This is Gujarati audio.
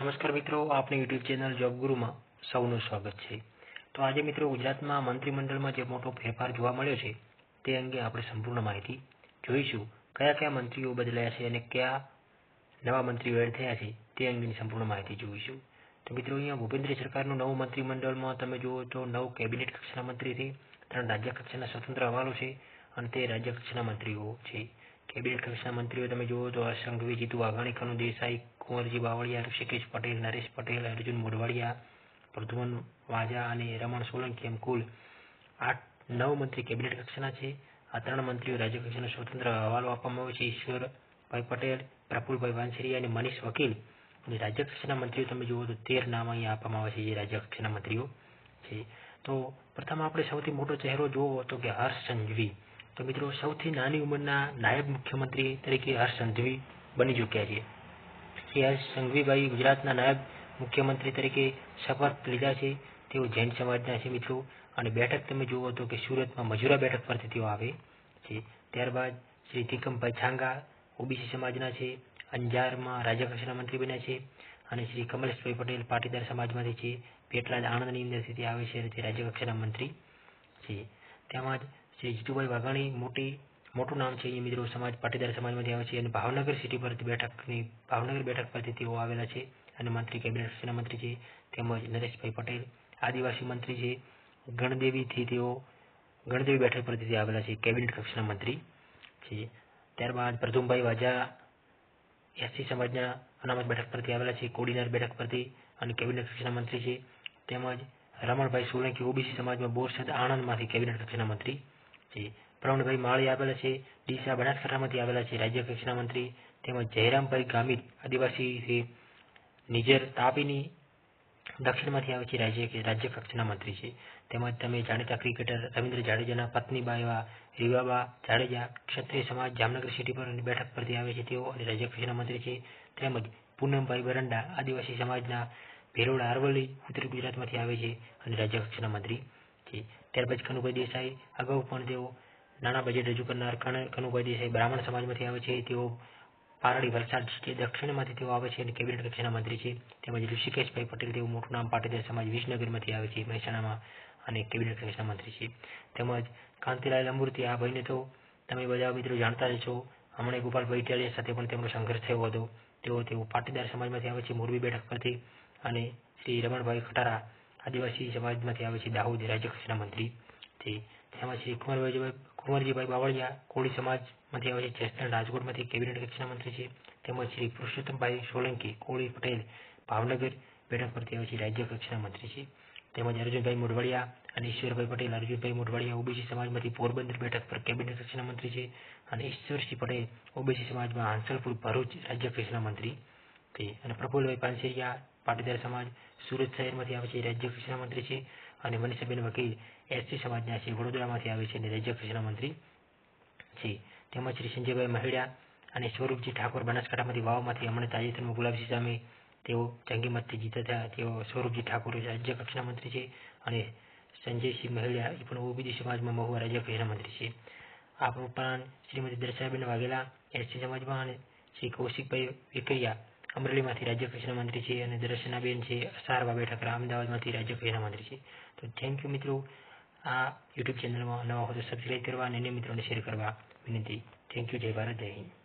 નમસ્કાર મિત્રો આપણી યુટ્યુબ ચેનલ જોબ ગુરુમાં સૌનું સ્વાગત છે. તો આજે મિત્રો ગુજરાતમાં મંત્રીમંડળમાં જે મોટો ફેરફાર જોવા મળ્યો છે, તે અંગે આપણે સંપૂર્ણ માહિતી જોઈશું. કયા કયા મંત્રીઓ બદલાયા છે અને કયા નવા મંત્રીઓ એડ થયા છે, તે અંગેની સંપૂર્ણ માહિતી જોઈશું. તો મિત્રો, અહીંયા ભૂપેન્દ્ર સરકારનું નવું મંત્રીમંડળમાં તમે જુઓ તો નવ કેબિનેટ કક્ષાના મંત્રી છે, ત્રણ રાજ્ય કક્ષાના સ્વતંત્ર અહેવાલો છે અને તે રાજ્ય કક્ષાના મંત્રીઓ છે. કેબિનેટ કક્ષાના મંત્રીઓ તમે જુઓ તો સંઘવી જીતુ વાઘાણી, કનુ દેસાઈ કુંવરજી બાવળીયા, ઋષિકેશ પટેલ, નરેશ પટેલ, અર્જુન મોઢવાડિયા પ્રધુમન વાજા અને રમણ સોલંકી એમ કુલ આઠ, નવ મંત્રી કેબિનેટ કક્ષાના છે. આ ત્રણ મંત્રીઓ રાજ્યકક્ષાનો સ્વતંત્ર અહેવાલો આપવામાં આવ્યો છે. ઈશ્વરભાઈ પટેલ પ્રફુલભાઈ વાનસેરિયા અને મનીષ વકીલ. અને રાજ્યકક્ષાના મંત્રીઓ તમે જુઓ તો તેર નામ અહીંયા આપવામાં આવે છે જે રાજ્ય કક્ષાના મંત્રીઓ છે. તો પ્રથમ આપણે સૌથી મોટો ચહેરો જોવો તો કે હર્ષ સંઘવી. તો મિત્રો સૌથી નાની ઉંમરના નાયબ મુખ્યમંત્રી તરીકે હર્ષ સંઘવી બની ચૂક્યા છે. શ્રી હર્ષ સંઘવીભાઈ ગુજરાતના નાયબ મુખ્યમંત્રી તરીકે શપથ લીધા છે. તેઓ જૈન સમાજના છે મિત્રો. અને બેઠક તમે જુઓ તો કે સુરતમાં મજૂરા બેઠક પરથી તેઓ આવે છે. ત્યારબાદ શ્રી તિકમભાઈ છાંગા ઓબીસી સમાજના છે. અંજારમાં રાજ્યકક્ષાના મંત્રી બન્યા છે. અને શ્રી કમલેશભાઈ પટેલ પાટીદાર સમાજમાંથી છે. પેટલાદ આણંદની અંદરથી તે આવે છે. અને તે રાજ્યકક્ષાના મંત્રી છે. તેમજ શ્રી જીતુભાઈ વાઘાણી મોટી મોટું નામ છે એ મિત્રો સમાજ, પાટીદાર સમાજમાંથી આવે છે અને ભાવનગર સિટી પરથી બેઠકની, ભાવનગર બેઠક પરથી તેઓ આવેલા છે અને મંત્રી, કેબિનેટ કક્ષાના મંત્રી છે તેમજ નરેશભાઈ પટેલ, આદિવાસી મંત્રી છે. ગણદેવીથી તેઓ, ગણદેવી બેઠક પરથી આવેલા છે, કેબિનેટ કક્ષાના મંત્રી છે. ત્યારબાદ પ્રધુમભાઈ વાજા, એસસી સમાજના અનામત બેઠક પરથી આવેલા છે, કોડીનાર બેઠક પરથી અને કેબિનેટ કક્ષાના મંત્રી છે. તેમજ રમણભાઈ સોલંકી ઓબીસી સમાજમાં બોરસદ આણંદમાંથી કેબિનેટ કક્ષાના મંત્રી છે. પ્રવીણભાઈ માળી ડીસા બનાસકાંઠામાંથી આવેલા છે, રાજ્ય કક્ષાના મંત્રી તેમજ જયરામભાઈ ગામિત આદિવાસીથી નિજર તાપીની દક્ષિણમાંથી આવે છે, રાજ્ય રાજ્ય કક્ષાના મંત્રી છે. તેમજ તમે જાણીતા ક્રિકેટર રવિન્દ્ર જાડેજાના પત્નીબા એવા રીવાબા જાડેજા ક્ષત્રિય સમાજ જામનગર સિટી પર બેઠક પરથી આવે છે, તેઓ અને રાજ્ય કક્ષાના મંત્રી છે. તેમજ પૂનમભાઈ બરંડા આદિવાસી સમાજના ભેરોડા અરવલ્લી, ઉત્તર ગુજરાતમાંથી આવે છે અને રાજ્ય કક્ષાના મંત્રી છે. ત્યારબાદ કનુભાઈ દેસાઈ, અગાઉ પણ તેઓ નાણાં બજેટ રજૂ કરનાર કનુભાઈ દેસાઈ બ્રાહ્મણ સમાજમાંથી આવે છે, તેઓ પારડી વલસાડ દક્ષિણમાંથી તેઓ આવે છે અને કેબિનેટ કક્ષાના મંત્રી છે. તેમજ ઋષિકેશભાઈ પટેલ તેવું મોટું નામ પાટીદાર સમાજ વિસનગરમાંથી આવે છે, મહેસાણામાં અને કેબિનેટ કક્ષાના મંત્રી છે. તેમજ કાંતિલાલ અમૃતિ આ ભાઈને તો તમે બધા મિત્રો જાણતા જ છો, હમણાં ગોપાલભાઈ ઇટાલિયા સાથે પણ તેમનો સંઘર્ષ થયો હતો. તેઓ તેઓ પાટીદાર સમાજમાંથી આવે છે, મોરબી બેઠક પરથી અને શ્રી રમણભાઈ ખટારા આદિવાસી સમાજમાંથી આવે છે, દાહોદ રાજ્ય કક્ષાના મંત્રી. છે તેમજ શ્રી કુંવરજીભાઈ બાવળિયા, કોળી સમાજમાંથી આવે છે જસદણ રાજકોટમાંથી કેબિનેટ કક્ષાના મંત્રી છે. તેમજ શ્રી પુરુષોત્તમભાઈ સોલંકી, કોળી પટેલ ભાવનગર બેઠક પરથી આવે છે રાજ્ય કક્ષાના મંત્રી છે. તેમજ અર્જુનભાઈ મોઢવાડિયા અને ઈશ્વરભાઈ પટેલ, અર્જુનભાઈ મોઢવાડિયા ઓબીસી સમાજમાંથી પોરબંદર બેઠક પર કેબિનેટ કક્ષાના મંત્રી છે અને ઈશ્વરસિંહ પટેલ ઓબીસી સમાજમાં હાંસલપુર ભરૂચ રાજ્ય કક્ષાના મંત્રી છે. અને પ્રફુલભાઈ પાનસેરિયા પાટીદાર સમાજ સુરત શહેરમાંથી આવે છે રાજ્ય કક્ષાના મંત્રી છે. અને મનીષાબેન વકીલ એસટી સમાજના છે વડોદરામાંથી આવે છે અને રાજ્ય કક્ષાના મંત્રી છે. તેમજ શ્રી સંજયભાઈ મહિડા અને સ્વરૂપજી ઠાકોર બનાસકાંઠામાંથી વાવમાંથી હમણાં તાજેતરમાં ગુલાબસિંહ સામે તેઓ જંગી મતથી જીતા થયા. તેઓ સ્વરૂપજી ઠાકોર રાજ્ય કક્ષાના મંત્રી છે અને સંજયસિંહ મહિડા એ પણ ઓબીસી સમાજમાં મહુવા રાજ્ય કક્ષાના મંત્રી છે. આ ઉપરાંત શ્રીમતી દર્શાબેન વાઘેલા એસટી સમાજમાં અને શ્રી કૌશિકભાઈ વેકરિયા અમરેલીમાંથી રાજ્ય કક્ષાના મંત્રી છે અને દર્શનાબેન છે, સારવા બેઠક અમદાવાદમાંથી રાજ્ય કક્ષાના મંત્રી છે. તો થેન્ક યુ મિત્રો. આ યુટ્યુબ ચેનલમાં નવા હોય તો સબસ્ક્રાઈબ કરવા અને અન્ય મિત્રોને શેર કરવા વિનંતી. થેન્ક યુ જય ભારત, જય હિન્દ.